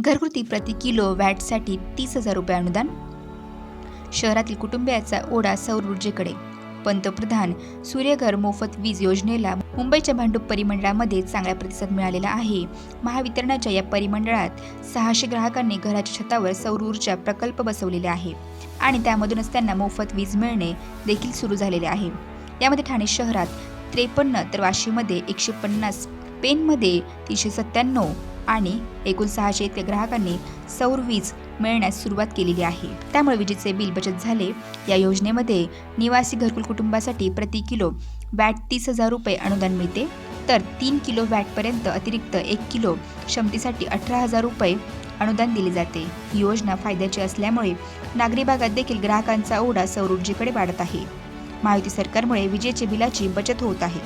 घरगुती प्रति किलो वॅटसाठी तीस हजार रुपये अनुदान. शहरातील कुटुंबियाचा ओढा सौर ऊर्जेकडे पंतप्रधान सूर्यघर मोफत वीज योजनेला मुंबईच्या भांडूप परिमंडळामध्ये चांगला प्रतिसाद मिळालेला आहे. महावितरणाच्या या परिमंडळात सहाशे ग्राहकांनी घराच्या छतावर सौर ऊर्जा प्रकल्प बसवलेले आहे आणि त्यामधूनच त्यांना मोफत वीज मिळणे देखील सुरू झालेले आहे. यामध्ये ठाणे शहरात त्रेपन्न तर वाशीमध्ये एकशे पन्नास पेनमध्ये तीनशे सत्त्याण्णव आणि एकूण सहाशे इतक्या ग्राहकांनी सौर वीज मिळण्यास सुरुवात केलेली आहे. त्यामुळे विजेचे बिल बचत झाले. या योजनेमध्ये निवासी घरकुल कुटुंबासाठी प्रति किलो वॅट तीस हजार रुपये अनुदान मिळते. तर तीन किलो वॅटपर्यंत अतिरिक्त एक किलो क्षमतेसाठी अठरा हजार रुपये अनुदान दिले जाते. ही योजना फायद्याची असल्यामुळे नागरी भागात देखील ग्राहकांचा ओढा सौर ऊर्जेकडे वाढत आहे. महायुती सरकारमुळे विजेचे बिलाची बचत होत आहे.